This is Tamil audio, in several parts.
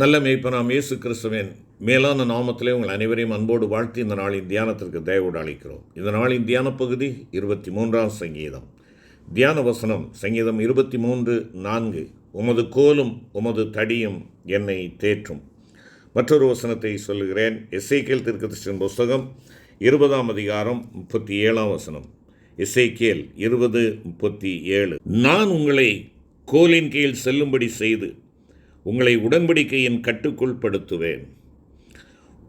நல்ல மேய்ப்பனாம் இயேசு கிறிஸ்துவின் மேலான நாமத்திலே உங்கள் அனைவரையும் அன்போடு வாழ்த்தி இந்த நாளின் தியானத்திற்கு தயவோடு அளிக்கிறோம் இந்த நாளின் தியான பகுதி இருபத்தி மூன்றாம் சங்கீதம். தியான வசனம் சங்கீதம் இருபத்தி மூன்று நான்கு. உமது கோலும் உமது தடியும் என்னை தேற்றும். மற்றொரு வசனத்தை சொல்லுகிறேன். எஸ்ஐகேல் திருக்கதிருஷ்ணன் புஸ்தகம் இருபதாம் அதிகாரம் முப்பத்தி ஏழாம் வசனம். இசைக்கேல் இருபது முப்பத்தி ஏழு நான் உங்களை கோலின் கீழ் செல்லும்படி செய்து உங்களை உடன்படிக்கையின் கட்டுக்குள் படுத்துவேன்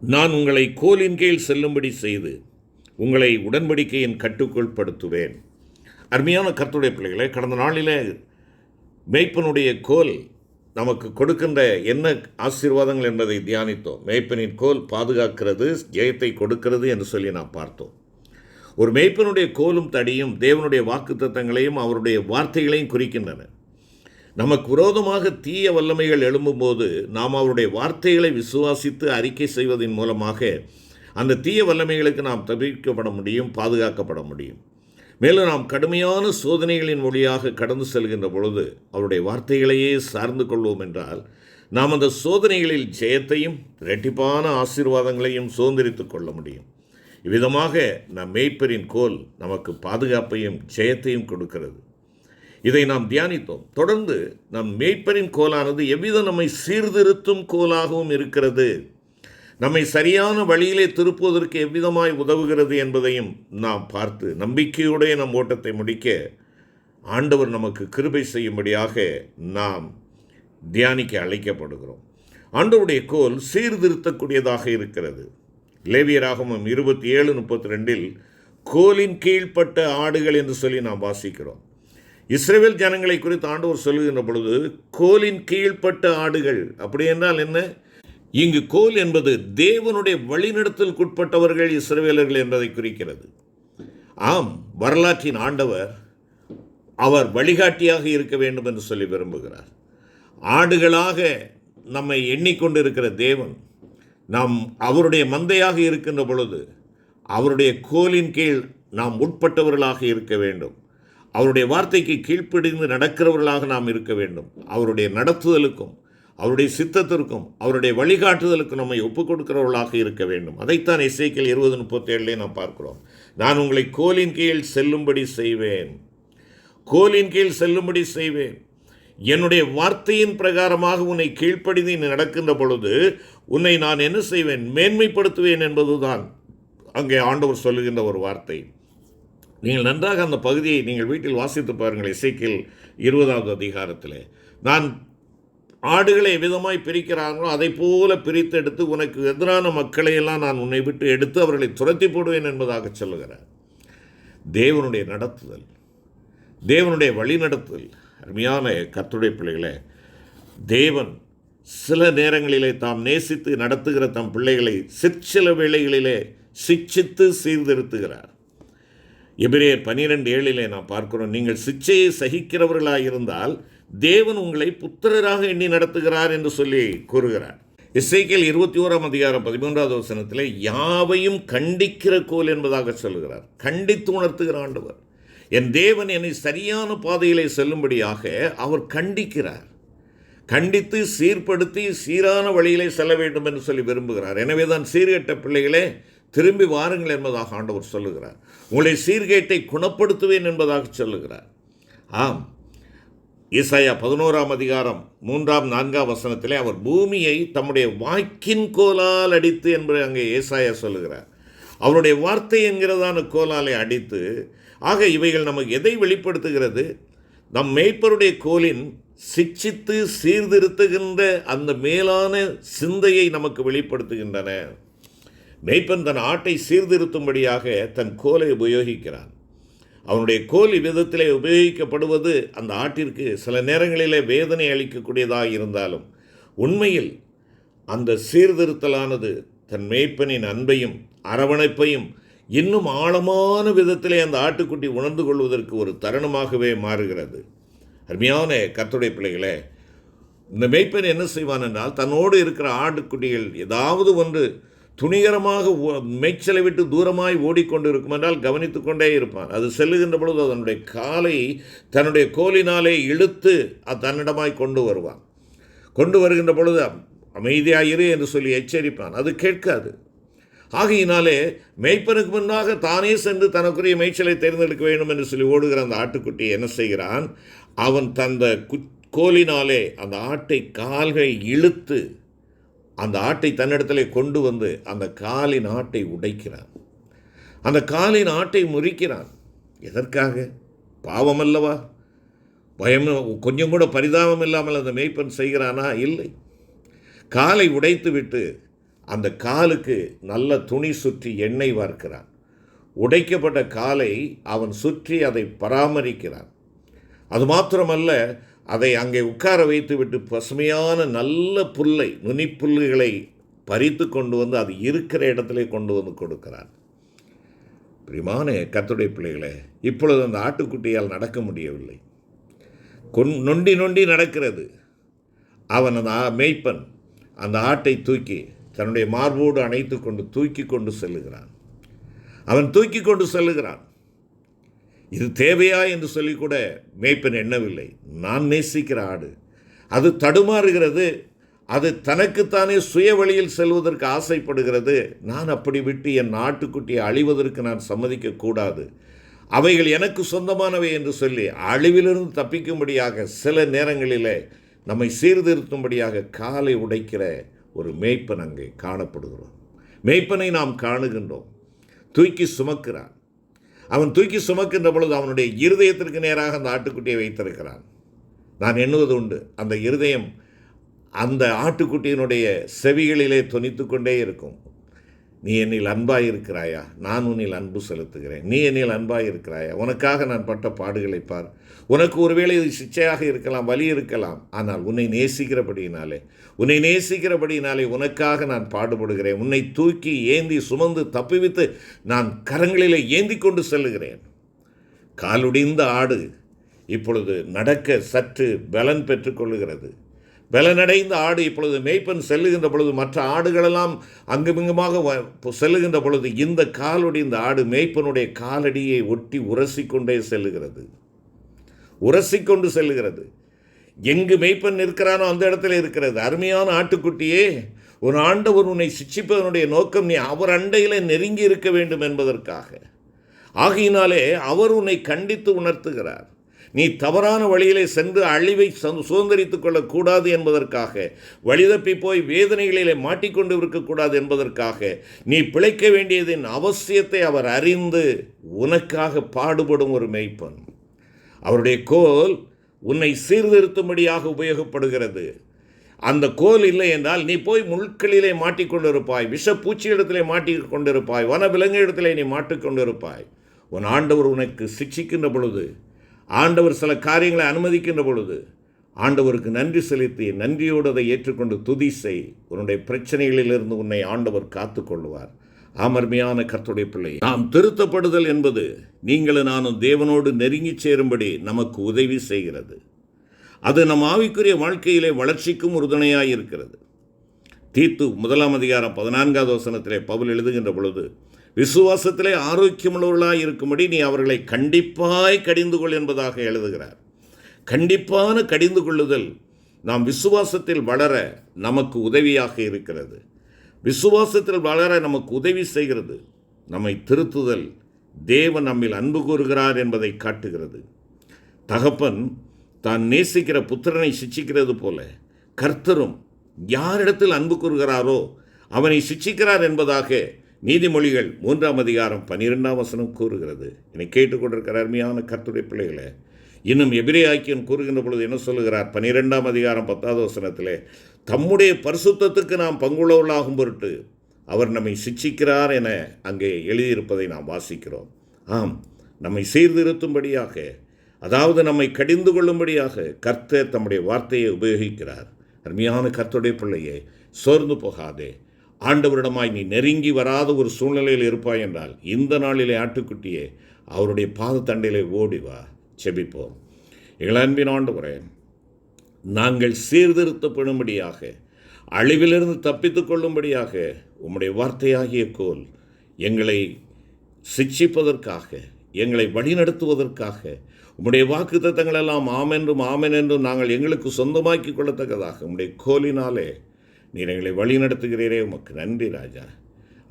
நான் உங்களை கோலின் கீழ் செல்லும்படி செய்து உங்களை உடன்படிக்கையின் கட்டுக்குள் படுத்துவேன் அருமையான கர்த்துடைய பிள்ளைகளை கடந்த நாளிலே மேய்ப்பனுடைய கோல் நமக்கு கொடுக்கின்ற என்ன ஆசீர்வாதங்கள் என்பதை தியானித்தோம். மேய்ப்பனின் கோல் பாதுகாக்கிறது ஜெயத்தை கொடுக்கிறது என்று சொல்லி நாம் பார்த்தோம். ஒரு மேய்ப்பனுடைய கோலும் தடியும் தேவனுடைய வாக்குத்தத்தங்களையும் அவருடைய வார்த்தைகளையும் குறிக்கின்றன. நமக்கு விரோதமாக தீய வல்லமைகள் எழும்பும்போது நாம் அவருடைய வார்த்தைகளை விசுவாசித்து அறிக்கை செய்வதன் மூலமாக அந்த தீய வல்லமைகளுக்கு நாம் தவிர்க்கப்பட முடியும் பாதுகாக்கப்பட முடியும். மேலும் நாம் கடுமையான சோதனைகளின் மொழியாக கடந்து செல்கின்ற பொழுது அவருடைய வார்த்தைகளையே சார்ந்து கொள்வோம் என்றால் நாம் அந்த சோதனைகளில் ஜெயத்தையும் இரட்டிப்பான ஆசீர்வாதங்களையும் சுதந்திரித்துக் கொள்ள முடியும். இவ்விதமாக நம் மேய்ப்பரின் கோல் நமக்கு பாதுகாப்பையும் ஜெயத்தையும் கொடுக்கிறது. இதை நாம் தியானித்தோம். தொடர்ந்து நம் மேய்ப்பரின் கோலானது எவ்விதம் நம்மை சீர்திருத்தும் கோலாகவும் இருக்கிறது? நம்மை சரியான வழியிலே திருப்புவதற்கு எவ்விதமாய் உதவுகிறது என்பதையும் நாம் பார்த்து நம்பிக்கையுடைய நம் ஓட்டத்தை முடிக்க ஆண்டவர் நமக்கு கிருபை செய்யும்படியாக நாம் தியானிக்க அழைக்கப்படுகிறோம். ஆண்டவருடைய கோல் சீர்திருத்தக்கூடியதாக இருக்கிறது. லேவியராகமம் இருபத்தி ஏழு முப்பத்தி ரெண்டில் கோலின் கீழ்ப்பட்ட ஆடுகள் என்று சொல்லி நாம் வாசிக்கிறோம். இஸ்ரேல் ஜனங்களை குறித்து ஆண்டவர் சொல்லுகின்ற பொழுது கோலின் கீழ்ப்பட்ட ஆடுகள். அப்படி என்றால் என்ன? இங்கு கோல் என்பது தேவனுடைய வழிநடத்தலுக்குட்பட்டவர்கள் இஸ்ரேவேலர்கள் என்பதை குறிக்கிறது. ஆம் வரலாற்றின் ஆண்டவர் அவர் வழிகாட்டியாக இருக்க வேண்டும் என்று சொல்லி விரும்புகிறார். ஆடுகளாக நம்மை எண்ணிக்கொண்டிருக்கிற தேவன் நாம் அவருடைய மந்தையாக இருக்கின்ற பொழுது அவருடைய கோலின் கீழ் நாம் உட்பட்டவர்களாக இருக்க வேண்டும். அவருடைய வார்த்தைக்கு கீழ்ப்படிந்து நடக்கிறவர்களாக நாம் இருக்க வேண்டும். அவருடைய நடத்துதலுக்கும் அவருடைய சித்தத்திற்கும் அவருடைய வழிகாட்டுதலுக்கும் நம்மை ஒப்புக் கொடுக்கிறவர்களாக இருக்க வேண்டும். அதைத்தான் இசைக்கல் இருபது முப்பத்தேழுலேயே நாம் பார்க்கிறோம். நான் உங்களை கோலின் கீழ் செல்லும்படி செய்வேன். கோலின் கீழ் செல்லும்படி செய்வேன். என்னுடைய வார்த்தையின் பிரகாரமாக உன்னை கீழ்ப்படிந்து நீ நடக்கின்ற பொழுது உன்னை நான் என்ன செய்வேன்? மேன்மைப்படுத்துவேன் என்பதுதான் அங்கே ஆண்டவர் சொல்லுகின்ற ஒரு வார்த்தை. நீங்கள் நன்றாக அந்த பகுதியை நீங்கள் வீட்டில் வாசித்து பாருங்கள். இசைக்கில் இருபதாவது அதிகாரத்தில். நான் ஆடுகளை எவ்விதமாய் பிரிக்கிறார்களோ அதை போல பிரித்தெடுத்து உனக்கு எதிரான மக்களையெல்லாம் நான் உன்னை விட்டு எடுத்து அவர்களை துரத்தி போடுவேன் என்பதாக சொல்லுகிறார். தேவனுடைய நடத்துதல் தேவனுடைய வழி நடத்துதல். அருமையான கத்துடைய பிள்ளைகளை தேவன் சில நேரங்களிலே தாம் நேசித்து நடத்துகிற தம் பிள்ளைகளை சிற்சில வேளைகளிலே சிக்ஷித்து சீர்திருத்துகிறார். எபிரேயர் பனிரெண்டு ஏழிலே நான் பார்க்கிறோம் நீங்கள் சிச்சையை சகிக்கிறவர்களாக இருந்தால் தேவன் உங்களை புத்திரராக எண்ணி நடத்துகிறார் என்று சொல்லி கூறுகிறார். இசைக்கியல் இருபத்தி ஓராம் அதிகாரம் பதிமூன்றாவது வசனத்தில் யாவையும் கண்டிக்கிற கோல் என்பதாக சொல்லுகிறார் கண்டித்து உணர்த்துகிற ஆண்டவர். என் தேவன் என்னை சரியான பாதையிலே செல்லும்படியாக அவர் கண்டிக்கிறார். கண்டித்து சீர்படுத்தி சீரான வழியிலே செல்ல வேண்டும் என்று சொல்லி விரும்புகிறார். எனவே தான் சீர்கெட்ட பிள்ளைகளே திரும்பி வாருங்கள் என்பதாக ஆண்டவர் சொல்லுகிறார். உங்களை சீர்கேட்டை குணப்படுத்துவேன் என்பதாக சொல்லுகிறார். ஆம். ஈசாயா பதினோராம் அதிகாரம் மூன்றாம் நான்காம் வசனத்திலே அவர் பூமியை தம்முடைய வாக்கின் கோலால் அடித்து என்பதை அங்கே ஏசாயா சொல்லுகிறார். அவருடைய வார்த்தை என்கிறதான கோலாலை அடித்து ஆக இவைகள் நமக்கு எதை வெளிப்படுத்துகிறது? நம் மேய்ப்பருடைய கோலின் சிக்ஷித்து சீர்திருத்துகின்ற அந்த மேலான சிந்தையை நமக்கு வெளிப்படுத்துகின்றன. மேய்ப்பன் தன் ஆட்டை சீர்திருத்தும்படியாக தன் கோலை உபயோகிக்கிறான். அவனுடைய கோல் இவ்விதத்திலே உபயோகிக்கப்படுவது அந்த ஆட்டிற்கு சில நேரங்களிலே வேதனை அளிக்கக்கூடியதாக இருந்தாலும் உண்மையில் அந்த சீர்திருத்தலானது தன் மேய்ப்பனின் அன்பையும் அரவணைப்பையும் இன்னும் ஆழமான விதத்திலே அந்த ஆட்டுக்குட்டி உணர்ந்து கொள்வதற்கு ஒரு தருணமாகவே மாறுகிறது. அருமையான கத்துடைய பிள்ளைகளே இந்த மேய்ப்பன் என்ன செய்வான் என்றால் தன்னோடு இருக்கிற ஆட்டுக்குட்டிகள் ஏதாவது ஒன்று துணிகரமாக ஓ- மேய்ச்சலை விட்டு தூரமாய் ஓடிக்கொண்டு இருக்கும் என்றால் கவனித்து கொண்டே இருப்பான் அது செல்லுகின்ற பொழுது அதனுடைய காலை தன்னுடைய கோலினாலே இழுத்து அது தன்னிடமாய் கொண்டு வருவான். கொண்டு வருகின்ற பொழுது அமைதியாயிரு என்று சொல்லி எச்சரிப்பான். அது கேட்காது. ஆகையினாலே மேய்ப்பனுக்கு முன்னாக தானே சென்று தனக்குரிய மேய்ச்சலை தேர்ந்தெடுக்க வேண்டும் என்று சொல்லி ஓடுகிற அந்த ஆட்டுக்குட்டி என்ன செய்கிறான்? அவன் தந்த கோலினாலே அந்த ஆட்டை கால்களை இழுத்து அந்த ஆட்டை தன்னிடத்திலே கொண்டு வந்து அந்த காலின் ஆட்டை உடைக்கிறான். அந்த காலின் ஆட்டை முறிக்கிறான். எதற்காக? பாவம் அல்லவா பயம் கொஞ்சம் கூட பரிதாபம் இல்லாமல் அந்த மேய்ப்பன் செய்கிறானா? இல்லை. காலை உடைத்து விட்டு அந்த காலுக்கு நல்ல துணி சுற்றி எண்ணெய் வார்க்கிறான். உடைக்கப்பட்ட காலை அவன் சுற்றி அதை பராமரிக்கிறான். அது மாத்திரமல்ல அதை அங்கே உட்கார வைத்து விட்டு பசுமையான நல்ல புல்லை நுனிப்புல்லுகளை பறித்து கொண்டு வந்து அது இருக்கிற இடத்துல கொண்டு வந்து கொடுக்கிறான். பிரிமான கத்துடைய பிள்ளைகளே இப்பொழுது அந்த ஆட்டுக்குட்டியால் நடக்க முடியவில்லை. கொன் நொண்டி நொண்டி நடக்கிறது. அவன் அந்த மேய்ப்பன் அந்த ஆட்டை தூக்கி தன்னுடைய மார்போடு அணைத்து கொண்டு தூக்கி கொண்டு செல்லுகிறான். அவன் தூக்கி கொண்டு செல்லுகிறான். இது தேவையா என்று சொல்லி கூட மேய்ப்பன் எண்ணவில்லை. நான் நேசிக்கிற ஆடு. அது தடுமாறுகிறது. அது தனக்குத்தானே சுய வழியில் செல்வதற்கு ஆசைப்படுகிறது. நான் அப்படி விட்டு என் நாட்டுக்குட்டியை அழிவதற்கு நான் சம்மதிக்க கூடாது. அவைகள் எனக்கு சொந்தமானவை என்று சொல்லி அழிவிலிருந்து தப்பிக்கும்படியாக சில நேரங்களிலே நம்மை சீர்திருத்தும்படியாக காலை உடைக்கிற ஒரு மேய்ப்பன் அங்கே காணப்படுகிறோம். மேய்ப்பனை நாம் காணுகின்றோம். தூக்கி சுமக்கிறான். அவன் தூக்கி சுமக்கின்ற பொழுது அவனுடைய இருதயத்திற்கு நேராக அந்த ஆட்டுக்குட்டியை வைத்திருக்கிறான். நான் எண்ணுவது உண்டு. அந்த இருதயம் அந்த ஆட்டுக்குட்டியினுடைய செவிகளிலே துணித்து கொண்டே இருக்கும். நீ என்னில் அன்பாய் இருக்கிறாயா? நான் உன்னில் அன்பு செலுத்துகிறேன். நீ என்னில் அன்பாய் இருக்கிறாயா? உனக்காக நான் பட்ட பாடுகளை பார். உனக்கு ஒருவேளை இது சிச்சையாக இருக்கலாம் வலி இருக்கலாம். ஆனால் உன்னை நேசிக்கிறபடியினாலே உன்னை நேசிக்கிறபடியினாலே உனக்காக நான் பாடுபடுகிறேன். உன்னை தூக்கி ஏந்தி சுமந்து தப்பிவித்து நான் கரங்களிலே ஏந்தி கொண்டு செல்லுகிறேன். காலுடிந்த ஆடு இப்பொழுது நடக்க சற்று பலன் பெற்றுக்கொள்ளுகிறது பலனடைந்த ஆடு இப்பொழுது மேய்ப்பன் செல்லுகின்ற பொழுது மற்ற ஆடுகளெல்லாம் அங்குமிங்குமாக வ- செல்லுகின்ற பொழுது இந்த காலுடிந்த ஆடு மேய்ப்பனுடைய காலடியை ஒட்டி உரசிக்கொண்டே செல்லுகிறது. உரசிக்கொண்டு செல்லுகிறது. எங்கு மேய்ப்பன் இருக்கிறானோ அந்த இடத்துல இருக்கிறது. அருமையான ஆட்டுக்குட்டியே ஒரு ஆண்டவர் உன்னை சிச்சிப்பதனுடைய நோக்கம் நீ அவர் அண்டையிலே நெருங்கி இருக்க வேண்டும் என்பதற்காக. ஆகையினாலே அவர் உன்னை கண்டித்து உணர்த்துகிறார். நீ தவறான வழியிலே சென்று அழிவை சுதந்திரித்துக் கொள்ளக்கூடாது என்பதற்காக வழிதப்பி போய் வேதனைகளிலே மாட்டிக்கொண்டு இருக்கக்கூடாது என்பதற்காக நீ பிழைக்க வேண்டியதின் அவசியத்தை அவர் அறிந்து உனக்காக பாடுபடும் ஒரு மெய்ப்பன். அவருடைய கோல் உன்னை சீர்திருத்தும்படியாக உபயோகப்படுகிறது. அந்த கோல் இல்லை என்றால் நீ போய் முள்களிலே மாட்டிக்கொண்டிருப்பாய் விஷப்பூச்சி இடத்திலே மாட்டிக்கொண்டிருப்பாய் வன விலங்கிடத்திலே நீ மாட்டிக்கொண்டிருப்பாய். உன் ஆண்டவர் உனக்கு சிக்ஷிக்கின்ற பொழுது ஆண்டவர் சில காரியங்களை அனுமதிக்கின்ற பொழுது ஆண்டவருக்கு நன்றி செலுத்தி நன்றியோடு அதை ஏற்றுக்கொண்டு துதி செய். உன்னுடைய பிரச்சனைகளிலிருந்து உன்னை ஆண்டவர் காத்துக்கொள்வார் அமர்மையான கர்த்துடைய பிள்ளை நாம் திருத்தப்படுதல் என்பது நீங்களும் நானும் தேவனோடு நெருங்கி சேரும்படி நமக்கு உதவி செய்கிறது. அது நம் ஆவிக்குரிய வாழ்க்கையிலே வளர்ச்சிக்கும் உறுதுணையாக இருக்கிறது. தீத்து முதலாம் அதிகாரம் பதினான்காவது வசனத்திலே பவுல் எழுதுகின்ற பொழுது விசுவாசத்திலே ஆரோக்கியமுள்ளவர்களாய் இருக்கும்படி நீ அவர்களை கண்டிப்பாய் கடிந்து கொள் என்பதாக எழுதுகிறார். கண்டிப்பான கடிந்து கொள்ளுதல் நாம் விசுவாசத்தில் வளர நமக்கு உதவியாக இருக்கிறது. விசுவாசத்தில் வளர நமக்கு உதவி செய்கிறது. நம்மை திருத்துதல் தேவன் நம்மில் அன்பு கூறுகிறார் என்பதை காட்டுகிறது. தகப்பன் தான் நேசிக்கிற புத்திரனை சிச்சிக்கிறது போல கர்த்தரும் யாரிடத்தில் அன்பு கூறுகிறாரோ அவனை சிட்சிக்கிறார் என்பதாக நீதிமொழிகள் மூன்றாம் அதிகாரம் பன்னிரெண்டாம் வசனம் கூறுகிறது. என்னை கேட்டுக்கொண்டிருக்கிற அருமையான கர்த்துடைய பிள்ளைகளை இன்னும் எபிரேயாக்கியன் கூறுகின்ற பொழுது என்ன சொல்லுகிறார்? பன்னிரெண்டாம் அதிகாரம் பத்தாவது வசனத்திலே தம்முடைய பரிசுத்தத்துக்கு நாம் பங்குள்ளவர்களாகும் பொருட்டு அவர் நம்மை சிட்சிக்கிறார் என அங்கே எழுதியிருப்பதை நாம் வாசிக்கிறோம். ஆம் நம்மை சீர்திருத்தும்படியாக அதாவது நம்மை கடிந்து கொள்ளும்படியாக கர்த்தர் தம்முடைய வார்த்தையை உபயோகிக்கிறார். அருமையான கர்த்தருடைய பிள்ளையே சோர்ந்து போகாதே. ஆண்டவரிடமாய் நீ நெருங்கி வராத ஒரு சூழ்நிலையில் இருப்பாய் என்றால் இந்த நாளிலே ஆட்டுக்குட்டியே அவருடைய பாதத்தண்டையிலே ஓடி வா செபிப்போம். எங்கள் அன்பின் ஆண்டவரே நாங்கள் சீர்திருத்தப்படும்படியாக அழிவிலிருந்து தப்பித்துக் கொள்ளும்படியாக உம்முடைய வார்த்தையாகிய கோல் எங்களை சிக்ஷிப்பதற்காக எங்களை வழிநடத்துவதற்காக உம்முடைய வாக்கு தத்தங்களெல்லாம் ஆமென்றும் ஆமென் என்றும் நாங்கள் எங்களுக்கு சொந்தமாக்கி கொள்ளத்தக்கதாக உம்முடைய கோலினாலே நீர் எங்களை வழி நடத்துகிறீரே உமக்கு நன்றி ராஜா.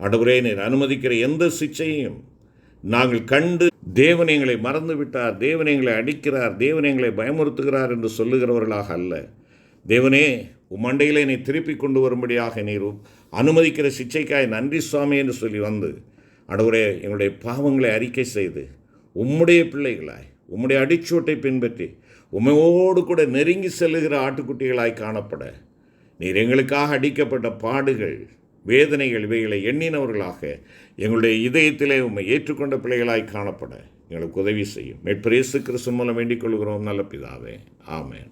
ஆண்டவரே நீர் அனுமதிக்கிற எந்த சிச்சையும் நாங்கள் கண்டு தேவன் எங்களை மறந்து விட்டார் தேவன் எங்களை அடிக்கிறார் தேவன் எங்களை பயமுறுத்துகிறார் என்று சொல்லுகிறவர்களாக அல்ல. தேவனே உம்மண்டையில் என்னை திருப்பி கொண்டு வரும்படியாக நீர் அனுமதிக்கிற சிச்சைக்காய் நன்றி சுவாமி என்று சொல்லி வந்து அடவுரே எங்களுடைய பாவங்களை அறிக்கை செய்து உம்முடைய பிள்ளைகளாய் உம்முடைய அடிச்சோட்டை பின்பற்றி உமையோடு கூட நெருங்கி செல்லுகிற ஆட்டுக்குட்டிகளாய் காணப்பட நீர் எங்களுக்காக அடிக்கப்பட்ட பாடுகள் வேதனைகள் இவைகளை எண்ணினவர்களாக எங்களுடைய இதயத்திலே உண்மை ஏற்றுக்கொண்ட பிள்ளைகளாய் காணப்பட எங்களுக்கு உதவி செய்யும். மெட்பிரேசு கிறிஸ்து மூலம் வேண்டிக் கொள்கிறோம். நல்ல பிதாவே. ஆமேன்.